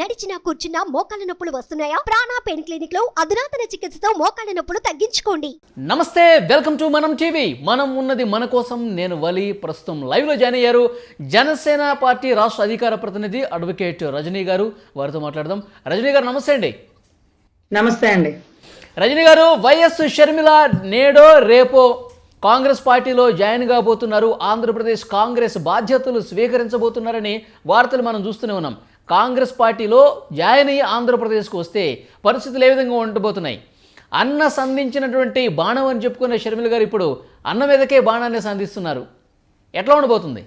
నడిచినా కూర్చున్నా మోకాళ్ళ నొప్పులు వస్తున్నాయా? ప్రాణా పెయిన్ క్లినిక్లో అధునాతన చికిత్సతో మోకాళ్ళ నొప్పులు తగ్గించుకోండి. నమస్తే వెల్కమ్ టు మనం టీవీ. మనం ఉన్నది మన కోసం నేను వలి. ప్రస్తుతం లైవ్లో జాయిన్ అయ్యారు జనసేన పార్టీ రాష్ట్ర అధికార ప్రతినిధి అడ్వకేట్ రజనీ గారు. వారితో మాట్లాడదాం. రజనీ గారు నమస్తే అండి. నమస్తే అండి. రజనీ గారు వైఎస్ షర్మిల నేడో రేపో కాంగ్రెస్ పార్టీలో జాయిన్ కాబోతున్నారు. ఆంధ్రప్రదేశ్ కాంగ్రెస్ బాధ్యతలు స్వీకరించబోతున్నారని వార్తలు మనం చూస్తూనే ఉన్నాం. కాంగ్రెస్ పార్టీలో జాయిన్ అయ్యి ఆంధ్రప్రదేశ్కు వస్తే పరిస్థితులు ఏ విధంగా ఉండబోతున్నాయి? అన్న సంధించినటువంటి బాణం అని చెప్పుకునే షర్మిల గారు ఇప్పుడు అన్న మీదకే బాణాన్ని సంధిస్తున్నారు. ఎట్లా ఉండబోతుంది?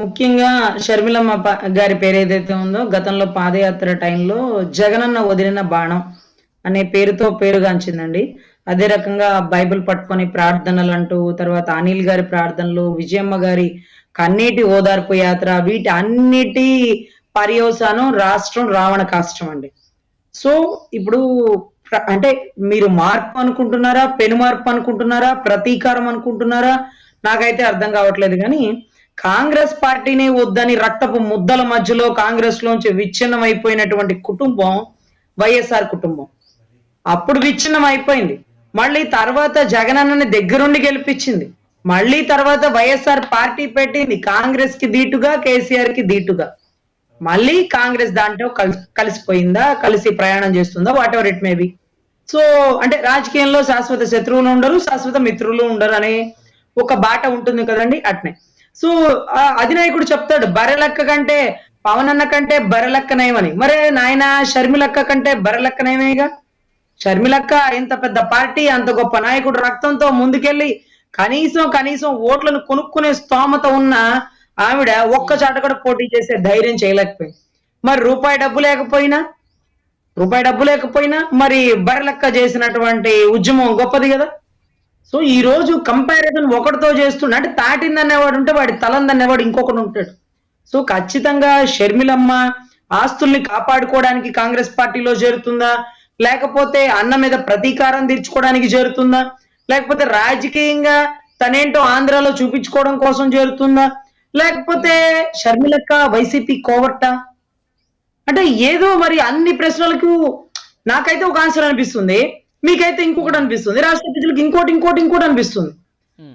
ముఖ్యంగా షర్మిలమ్మ గారి పేరు ఏదైతే ఉందో గతంలో పాదయాత్ర టైంలో జగనన్న వదిలిన బాణం అనే పేరుతో పేరుగాంచిందండి. అదే రకంగా బైబిల్ పట్టుకొని ప్రార్థనలు అంటూ తర్వాత అనిల్ గారి ప్రార్థనలు విజయమ్మ గారి కన్నీటి ఓదార్పు యాత్ర వీటి అన్నిటి పర్యోసాను రాష్ట్రం రావణ కాష్టం అండి. సో ఇప్పుడు అంటే మీరు మార్పు అనుకుంటున్నారా పెను మార్పు అనుకుంటున్నారా ప్రతీకారం అనుకుంటున్నారా? నాకైతే అర్థం కావట్లేదు కానీ కాంగ్రెస్ పార్టీనే వద్దని రక్తపు ముద్దల మధ్యలో కాంగ్రెస్ లోంచి విచ్ఛిన్నం అయిపోయినటువంటి కుటుంబం వైఎస్ఆర్ కుటుంబం. అప్పుడు విచ్ఛిన్నం అయిపోయింది మళ్ళీ తర్వాత జగన్ అన్నని దగ్గరుండి గెలిపించింది. మళ్ళీ తర్వాత వైఎస్ఆర్ పార్టీ పెట్టింది కాంగ్రెస్కి దీటుగా కేసీఆర్కి దీటుగా. మళ్ళీ కాంగ్రెస్ దాంట్లో కలిసిపోయిందా కలిసి ప్రయాణం చేస్తుందా whatever it may be so అంటే రాజకీయంలో శాశ్వత శత్రువులు ఉండరు శాశ్వత మిత్రులు ఉండరు అనే ఒక బాట ఉంటుంది కదండి అట్నే. సో అధినాయకుడు చెప్తాడు బర్రెలక్క కంటే పవన్ అన్న కంటే బర్రెలక్క నయమని మరే నాయన షర్మిలక్క కంటే బర్రెలక్క నయమేగా షర్మిలక్క ఇంత పెద్ద పార్టీ అంత గొప్ప నాయకుడు రక్తంతో ముందుకెళ్ళి కనీసం కనీసం ఓట్లను కొనుక్కునే స్తోమత ఉన్న ఆవిడ ఒక్క చాట కూడా పోటీ చేసే ధైర్యం చేయలేకపోయింది. మరి రూపాయి డబ్బు లేకపోయినా రూపాయి డబ్బు లేకపోయినా మరి బరలెక్క చేసినటువంటి ఉద్యమం గొప్పది కదా. సో ఈ రోజు కంపారిజన్ ఒకటితో చేస్తుండే అంటే తాటిందనేవాడు ఉంటే వాడి తలందనేవాడు ఇంకొకటి ఉంటాడు. సో ఖచ్చితంగా షర్మిలమ్మ ఆస్తుల్ని కాపాడుకోవడానికి కాంగ్రెస్ పార్టీలో చేరుతుందా? లేకపోతే అన్న మీద ప్రతీకారం తీర్చుకోవడానికి చేరుతుందా? లేకపోతే రాజకీయంగా తనేంటో ఆంధ్రాలో చూపించుకోవడం కోసం చేరుతుందా? లేకపోతే షర్మిలక్క వైసీపీ కోవట్టా అంటే ఏదో మరి అన్ని ప్రశ్నలకు నాకైతే ఒక ఆన్సర్ అనిపిస్తుంది. మీకైతే ఇంకొకటి అనిపిస్తుంది. రాష్ట్ర ప్రజలకు ఇంకోటి ఇంకోటి ఇంకోటి అనిపిస్తుంది.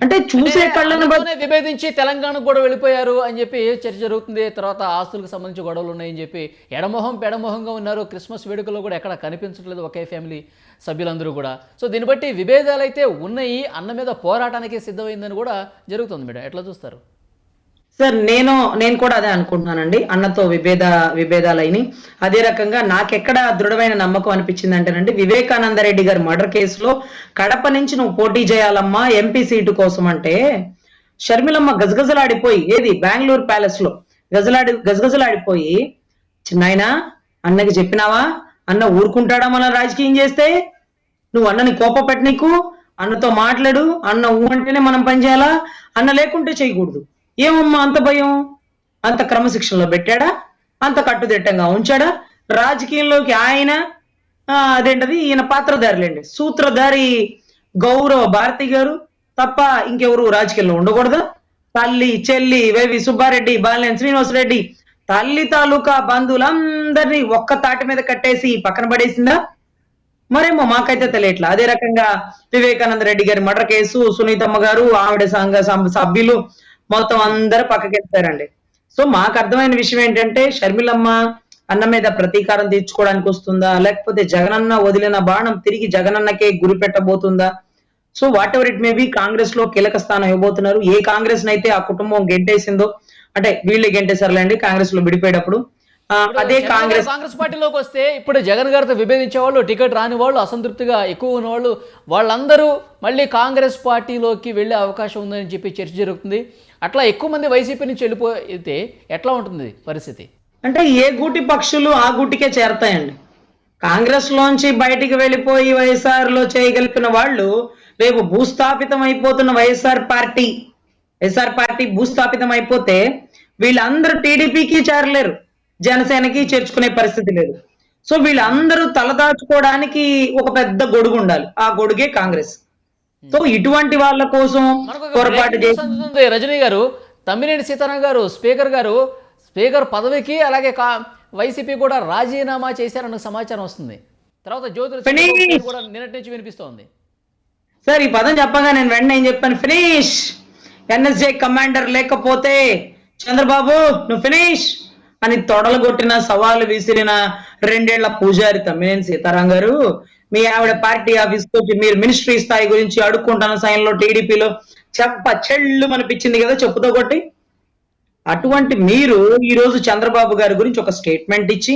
అంటే చూసే కళ్ళను విభేదించి తెలంగాణకు కూడా వెళ్ళిపోయారు అని చెప్పి చర్చ జరుగుతుంది. తర్వాత ఆస్తులకు సంబంధించి గొడవలు ఉన్నాయని చెప్పి ఎడమొహం పెడమొహంగా ఉన్నారు. క్రిస్మస్ వేడుకలో కూడా ఎక్కడ కనిపించట్లేదు ఒకే ఫ్యామిలీ సభ్యులందరూ కూడా. సో దీన్ని బట్టి విభేదాలు అయితే ఉన్నాయి. అన్న మీద పోరాటానికి సిద్ధమైందని కూడా జరుగుతుంది మేడం. ఎట్లా చూస్తారు? సార్ నేను నేను కూడా అదే అనుకుంటున్నానండి. అన్నతో విభేద విభేదాలైన. అదే రకంగా నాకెక్కడ దృఢమైన నమ్మకం అనిపించింది అంటేనండి వివేకానంద రెడ్డి గారి మర్డర్ కేసులో కడప నుంచి నువ్వు పోటీ చేయాలమ్మా ఎంపీ సీటు కోసం అంటే షర్మిలమ్మ గజగజలాడిపోయి ఏది? బెంగళూరు ప్యాలెస్లో గజలాడి గజగజలాడిపోయి చిన్నాయన అన్నకి చెప్పినావా? అన్న ఊరుకుంటాడా మన రాజకీయం చేస్తే? నువ్వు అన్నని కోప నీకు అన్నతో మాట్లాడు. అన్న ఊ అంటేనే మనం పని చేయాలా? అన్న లేకుంటే చేయకూడదు. ఏమమ్మా అంత భయం? అంత క్రమశిక్షణలో పెట్టాడా? అంత కట్టుదిట్టంగా ఉంచాడా? రాజకీయంలోకి ఆయన అదేంటది? ఈయన పాత్రధారులేండి. సూత్రధారి గౌరవ భారతి గారు తప్ప ఇంకెవరు రాజకీయంలో ఉండకూడదు. తల్లి చెల్లి వేవి సుబ్బారెడ్డి బాలినేని శ్రీనివాసరెడ్డి తల్లి తాలూకా బంధువులందరినీ ఒక్క తాటి మీద కట్టేసి పక్కన పడేసిందా? మరేమో మాకైతే తెలియట్లా. అదే రకంగా వివేకానంద రెడ్డి గారి మర్డర్ కేసు సునీతమ్మ గారు ఆవిడ సంఘ సభ్యులు మొత్తం అందరూ పక్కకెళ్తారండి సో మాకు అర్థమైన విషయం ఏంటంటే షర్మిలమ్మ అన్న మీద ప్రతీకారం తీర్చుకోవడానికి వస్తుందా? లేకపోతే జగనన్న వదిలిన బాణం తిరిగి జగనన్నకే గురి పెట్టబోతుందా? So whatever it may be కాంగ్రెస్లో కీలక స్థానం ఇవ్వబోతున్నారు. ఏ కాంగ్రెస్ నైతే ఆ కుటుంబం గెంటేసిందో అంటే వీళ్ళే గెంటేశారులేండి కాంగ్రెస్లో విడిపోయేటప్పుడు అదే కాంగ్రెస్. కాంగ్రెస్ పార్టీలోకి వస్తే ఇప్పుడు జగన్ గారితో విభేదించే వాళ్ళు టికెట్ రాని వాళ్ళు అసంతృప్తిగా ఎక్కువ ఉన్న వాళ్ళు వాళ్ళందరూ మళ్ళీ కాంగ్రెస్ పార్టీలోకి వెళ్ళే అవకాశం ఉందని చెప్పి చర్చ జరుగుతుంది. అట్లా ఎక్కువ మంది వైసీపీ నుంచి వెళ్ళిపోతే ఎట్లా ఉంటుంది పరిస్థితి? అంటే ఏ గూటి పక్షులు ఆ గూటికే చేరతాయండి. కాంగ్రెస్ లోంచి బయటికి వెళ్ళిపోయి వైఎస్ఆర్లో చేయగలిపిన వాళ్ళు రేపు భూస్థాపితం అయిపోతున్న వైఎస్ఆర్ పార్టీ వైఎస్ఆర్ పార్టీ భూస్థాపితం అయిపోతే వీళ్ళందరూ టీడీపీకి చేరలేరు. జనసేనకి చేర్చుకునే పరిస్థితి లేదు. సో వీళ్ళందరూ తలదాచుకోవడానికి ఒక పెద్ద గొడుగు ఉండాలి. ఆ గొడుగే కాంగ్రెస్. సో ఇటువంటి వాళ్ళ కోసం పొరపాటు breaking చేసి news అందుతుంది రజనీ గారు తమ్మినేని సీతారాం గారు స్పీకర్ గారు స్పీకర్ పదవికి అలాగే వైసీపీ కూడా రాజీనామా చేశారన్న సమాచారం వస్తుంది. తర్వాత కూడా నిన్నటి నుంచి వినిపిస్తోంది. సార్ ఈ పదం చెప్పగా నేను వెంటనే ఏం చెప్పాను. ఫినిష్! ఎన్ఎస్జే కమాండర్ లేకపోతే చంద్రబాబు నువ్వు ఫినిష్! అని తొడలు కొట్టిన సవాలు విసిరిన రెండేళ్ళ పూజారి తమ్మినేని సీతారాం గారు మీ ఆవిడ పార్టీ ఆఫీస్ తోటి మీరు మినిస్ట్రీ స్థాయి గురించి అడుక్కుంటున్న సమయంలో టీడీపీలో చెప్ప చెళ్ళు అనిపించింది కదా చెప్పుతో కొట్టి. అటువంటి మీరు ఈ రోజు చంద్రబాబు గారి గురించి ఒక స్టేట్మెంట్ ఇచ్చి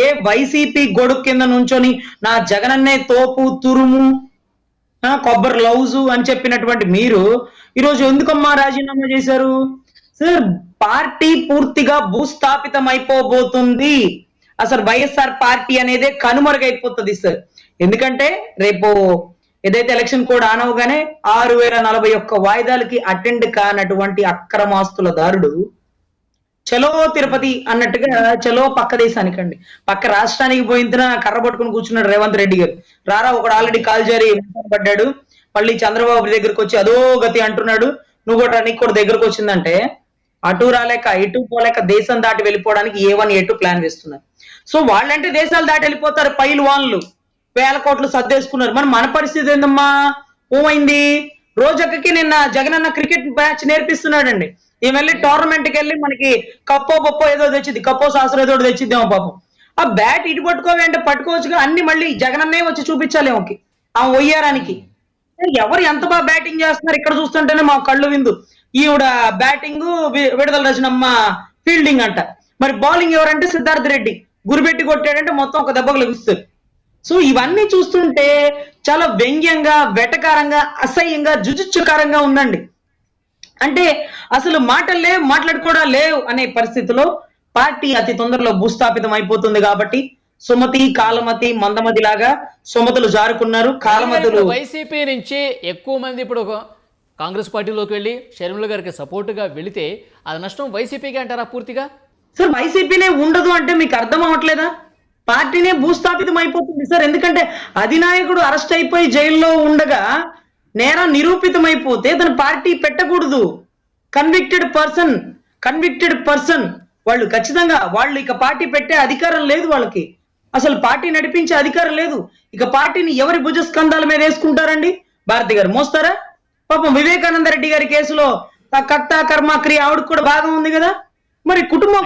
ఏ వైసీపీ గొడుగు కింద నుంచొని నా జగనన్నే తోపు తురుము కొబ్బరి లౌజు అని చెప్పినటువంటి మీరు ఈరోజు ఎందుకమ్మా రాజీనామా చేశారు? సార్ పార్టీ పూర్తిగా భూస్థాపితం అయిపోబోతుంది అసలు వైఎస్ఆర్ పార్టీ అనేదే కనుమరుగైపోతుంది సార్. ఎందుకంటే రేపు ఏదైతే ఎలక్షన్ కోడ్ ఆన్ అవగానే ఆరు వేల నలభై ఒక్క వాయిదాలకి అటెండ్ కానటువంటి అక్రమాస్తుల దారుడు చలో తిరుపతి అన్నట్టుగా చలో పక్క దేశానికండి. పక్క రాష్ట్రానికి పోయిన కర్ర పట్టుకుని కూర్చున్నాడు రేవంత్ రెడ్డి గారు. రారా ఒకడు ఆల్రెడీ కాల్ జారి పడ్డాడు. మళ్ళీ చంద్రబాబు దగ్గరికి వచ్చి అదో గతి అంటున్నాడు. నువ్వు కూడా నీకు కూడా దగ్గరకు వచ్చిందంటే అటు రాలేక ఇటు పోలేక దేశం దాటి వెళ్ళిపోవడానికి A one A two plan వేస్తున్నారు. సో వాళ్ళంటే దేశాలు దాటి వెళ్ళిపోతారు పైలు వాళ్ళు వేల కోట్లు సర్దేసుకున్నారు. మరి మన పరిస్థితి ఏందమ్మా? ఏమైంది? రోజక్కకి నిన్న జగనన్న క్రికెట్ మ్యాచ్ నేర్పిస్తున్నాడండి. ఈమె వెళ్ళి టోర్నమెంట్కి వెళ్ళి మనకి కప్పో పప్పో ఏదో తెచ్చింది. కప్పో సాసర ఏదో తెచ్చిద్దేమో పాపం. ఆ బ్యాట్ ఇటు పట్టుకోవాలంటే పట్టుకోవచ్చుగా. అన్ని మళ్ళీ జగనన్నే వచ్చి చూపించాలి ఆమెకి ఆ ఒయ్యారానికి. ఎవరు ఎంత బాగా బ్యాటింగ్ చేస్తున్నారు ఇక్కడ చూస్తుంటేనే మా కళ్ళు విందు. ఈవిడ బ్యాటింగ్ విడుదల రచనమ్మ ఫీల్డింగ్ అంట. మరి బౌలింగ్ ఎవరంటే సిద్ధార్థ రెడ్డి. గురిపెట్టి కొట్టాడంటే మొత్తం ఒక దెబ్బకు లభిస్తుంది. సో ఇవన్నీ చూస్తుంటే చాలా వ్యంగ్యంగా వెటకారంగా అసహ్యంగా జుజుచ్చుకారంగా ఉందండి. అంటే అసలు మాటలు లేవు మాట్లాడుకోవడం లేవు అనే పరిస్థితిలో పార్టీ అతి తొందరలో భూస్థాపితం అయిపోతుంది కాబట్టి సుమతి కాలమతి మందమతి లాగా సుమతులు జారుకున్నారు. కాలమతులు వైసీపీ నుంచి ఎక్కువ మంది ఇప్పుడు కాంగ్రెస్ పార్టీలోకి వెళ్ళి షర్మిల గారికి సపోర్టుగా వెళితే అది నష్టం వైసీపీకి అంటారా పూర్తిగా? సార్ వైసీపీనే ఉండదు అంటే మీకు అర్థం అవ్వట్లేదా? పార్టీనే భూస్థాపితం అయిపోతుంది సార్. ఎందుకంటే అధినాయకుడు అరెస్ట్ అయిపోయి జైల్లో ఉండగా నేరం నిరూపితం అయిపోతే తన పార్టీ పెట్టకూడదు. కన్విక్టెడ్ పర్సన్ కన్విక్టెడ్ పర్సన్ వాళ్ళు ఖచ్చితంగా వాళ్ళు ఇక పార్టీ పెట్టే అధికారం లేదు వాళ్ళకి. అసలు పార్టీ నడిపించే అధికారం లేదు. ఇక పార్టీని ఎవరి భుజస్కంధాల మీద వేసుకుంటారండి? భారతి గారు మోస్తారా? పాపం వివేకానంద రెడ్డి గారి కేసులో కర్త కర్మ క్రియ ఆవిడకు కూడా భాగం ఉంది కదా? మరి కుటుంబం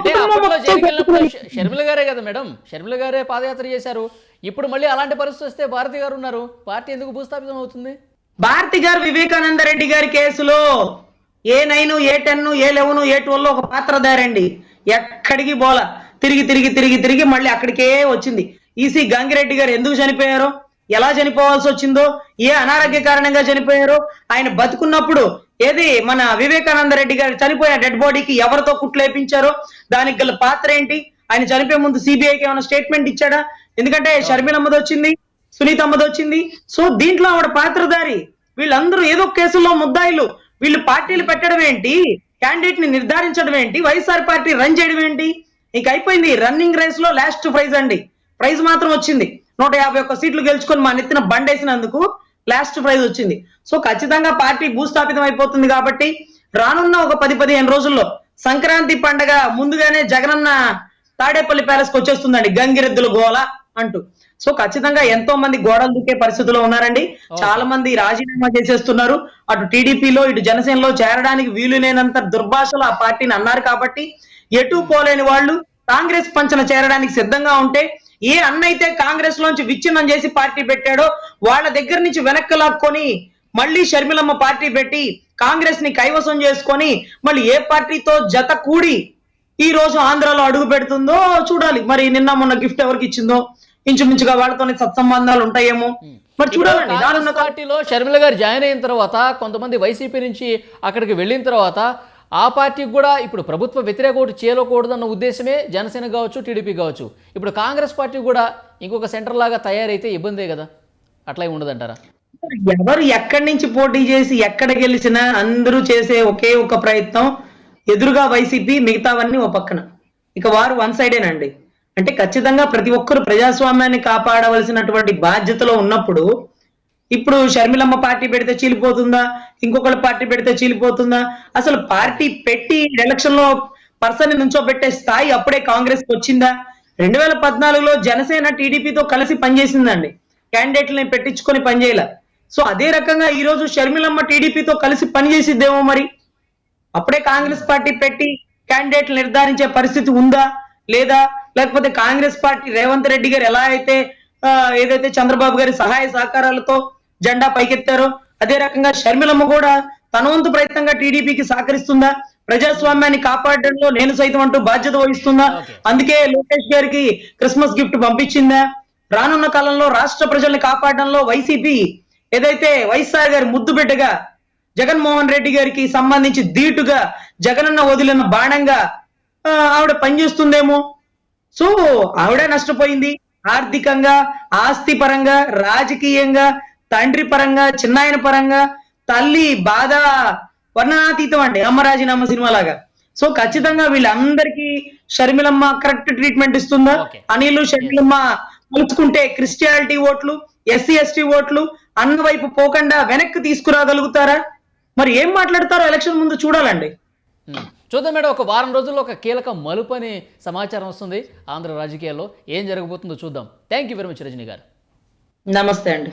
షర్మిల గారే కదా మేడం. షర్మిల గారే పాదయాత్ర చేశారు. ఇప్పుడు మళ్ళీ అలాంటి పరిస్థితి వస్తే భారతి గారు ఉన్నారు. పార్టీ ఎందుకు భూస్థాపితం అవుతుంది? భారతి గారు వివేకానంద రెడ్డి గారి కేసులో A nine A ten A eleven A twelve ఒక పాత్రధారండి ఎక్కడికి బోల. తిరిగి తిరిగి తిరిగి తిరిగి మళ్ళీ అక్కడికే వచ్చింది. ఈసీ గంగిరెడ్డి గారు ఎందుకు చనిపోయారో? ఎలా చనిపోవాల్సి వచ్చిందో ఏ అనారోగ్య కారణంగా చనిపోయారో ఆయన బతుకున్నప్పుడు ఏది మన వివేకానంద రెడ్డి గారు చనిపోయిన డెడ్ బాడీకి ఎవరితో కుట్లేపించారో దానికి గల పాత్ర ఏంటి? ఆయన చనిపోయే ముందు సిబిఐకి ఏమైనా స్టేట్మెంట్ ఇచ్చాడా? ఎందుకంటే షర్మిలమ్మది వచ్చింది సునీత అమ్మది వచ్చింది. సో దీంట్లో ఆవిడ పాత్రధారి. వీళ్ళందరూ ఏదో కేసుల్లో ముద్దాయిలు. వీళ్ళు పార్టీలు పెట్టడం ఏంటి? క్యాండిడేట్ని నిర్ధారించడం ఏంటి? వైఎస్ఆర్ పార్టీ రన్ చేయడం ఏంటి? ఇంక అయిపోయింది రన్నింగ్ రేస్లో లాస్ట్ ప్రైజ్ అండి. ప్రైజ్ మాత్రం వచ్చింది. నూట యాభై ఒక్క సీట్లు గెలుచుకొని మా నెత్తిన బండేసినందుకు లాస్ట్ ప్రైజ్ వచ్చింది. సో ఖచ్చితంగా పార్టీ భూస్థాపితం అయిపోతుంది కాబట్టి రానున్న ఒక పది పదిహేను రోజుల్లో సంక్రాంతి పండగ ముందుగానే జగనన్న తాడేపల్లి ప్యాలెస్కి వచ్చేస్తుందండి. గంగిరెద్దుల గోల అంటూ. సో ఖచ్చితంగా ఎంతో మంది గోడలు దూకే పరిస్థితిలో ఉన్నారండి. చాలా మంది రాజీనామా చేసేస్తున్నారు. అటు టీడీపీలో ఇటు జనసేనలో చేరడానికి వీలు లేనంత దుర్భాషలు ఆ పార్టీని అన్నారు కాబట్టి ఎటు పోలేని వాళ్ళు కాంగ్రెస్ పంచన చేరడానికి సిద్ధంగా ఉంటే ఏ అన్నైతే కాంగ్రెస్ లోంచి విచ్ఛిన్నం చేసి పార్టీ పెట్టాడో వాళ్ళ దగ్గర నుంచి వెనక్కి లాక్కొని మళ్ళీ షర్మిలమ్మ పార్టీ పెట్టి కాంగ్రెస్ని కైవసం చేసుకొని మళ్ళీ ఏ పార్టీతో జత కూడి ఈ రోజు ఆంధ్రాలో అడుగు పెడుతుందో చూడాలి. మరి నిన్న మొన్న గిఫ్ట్ ఎవరికి ఇచ్చిందో? ఇంచుమించుగా వాళ్ళతోనే సత్సంబంధాలు ఉంటాయేమో. మరి చూడాలండి. కాంగ్రెస్ పార్టీలో షర్మిల గారు జాయిన్ అయిన తర్వాత కొంతమంది వైసీపీ నుంచి అక్కడికి వెళ్ళిన తర్వాత ఆ పార్టీకి కూడా ఇప్పుడు ప్రభుత్వ వ్యతిరేక ఓటు చేయకూడదన్న ఉద్దేశమే జనసేన కావచ్చు టీడీపీ కావచ్చు. ఇప్పుడు కాంగ్రెస్ పార్టీ కూడా ఇంకొక సెంటర్ లాగా తయారైతే ఇబ్బందే కదా? అట్లా ఉండదంటారా? ఎవరు ఎక్కడి నుంచి పోటీ చేసి ఎక్కడ గెలిచినా అందరూ చేసే ఒకే ఒక ప్రయత్నం ఎదురుగా వైసీపీ మిగతావన్నీ ఓ పక్కన. ఇక వారు వన్ సైడేనండి. అంటే ఖచ్చితంగా ప్రతి ఒక్కరు ప్రజాస్వామ్యాన్ని కాపాడవలసినటువంటి బాధ్యతలో ఉన్నప్పుడు ఇప్పుడు షర్మిలమ్మ పార్టీ పెడితే చీలిపోతుందా? ఇంకొకళ్ళ పార్టీ పెడితే చీలిపోతుందా? అసలు పార్టీ పెట్టి ఎలక్షన్లో పర్సన్ నుంచో పెట్టే స్థాయి అప్పుడే కాంగ్రెస్కి వచ్చిందా? రెండు వేల పద్నాలుగులో జనసేన టీడీపీతో కలిసి పనిచేసిందండి. క్యాండిడేట్లని పెట్టించుకొని పనిచేయాల. సో అదే రకంగా ఈ రోజు షర్మిలమ్మ టీడీపీతో కలిసి పనిచేసిద్దేమో మరి? అప్పుడే కాంగ్రెస్ పార్టీ పెట్టి క్యాండిడేట్లు నిర్ధారించే పరిస్థితి ఉందా? లేదా? లేకపోతే కాంగ్రెస్ పార్టీ రేవంత్ రెడ్డి గారు ఎలా అయితే ఏదైతే చంద్రబాబు గారి సహాయ సహకారాలతో జెండా పైకెత్తారో. అదే రకంగా షర్మిలమ్మ కూడా తన వంతు ప్రయత్నంగా టీడీపీకి సహకరిస్తుందా? ప్రజాస్వామ్యాన్ని కాపాడడంలో నేను సైతం అంటూ బాధ్యత వహిస్తుందా. అందుకే లోకేష్ గారికి క్రిస్మస్ గిఫ్ట్ పంపించిందా? రానున్న కాలంలో రాష్ట్ర ప్రజల్ని కాపాడడంలో వైసీపీ ఏదైతే వైఎస్ఆర్ గారి ముద్దు బిడ్డగా జగన్మోహన్ రెడ్డి గారికి సంబంధించి ధీటుగా జగనన్న వదిలిన బాణంగా ఆవిడ పనిచేస్తుందేమో? సో ఆవిడే నష్టపోయింది. ఆర్థికంగా ఆస్తి పరంగా రాజకీయంగా తండ్రి పరంగా చిన్నాయన పరంగా తల్లి బాధ వర్ణనాతీతం అండి. అమ్మ రాజీనామా సినిమా లాగా సో ఖచ్చితంగా వీళ్ళందరికీ షర్మిలమ్మ కరెక్ట్ ట్రీట్మెంట్ ఇస్తుందా. అనిల్ షర్మిలమ్మ కలుసుకుంటే క్రిస్టియాలిటీ ఓట్లు ఎస్సీ ఎస్టీ ఓట్లు అన్న వైపు పోకుండా వెనక్కి తీసుకురాగలుగుతారా? మరి ఏం మాట్లాడతారో ఎలక్షన్ ముందు చూడాలండి. చూద్దాం మేడం ఒక వారం రోజుల్లో ఒక కీలక మలుపు అని సమాచారం వస్తుంది ఆంధ్ర రాజకీయాల్లో. ఏం జరగబోతుందో చూద్దాం. Thank you very much Rajani గారు. నమస్తే అండి.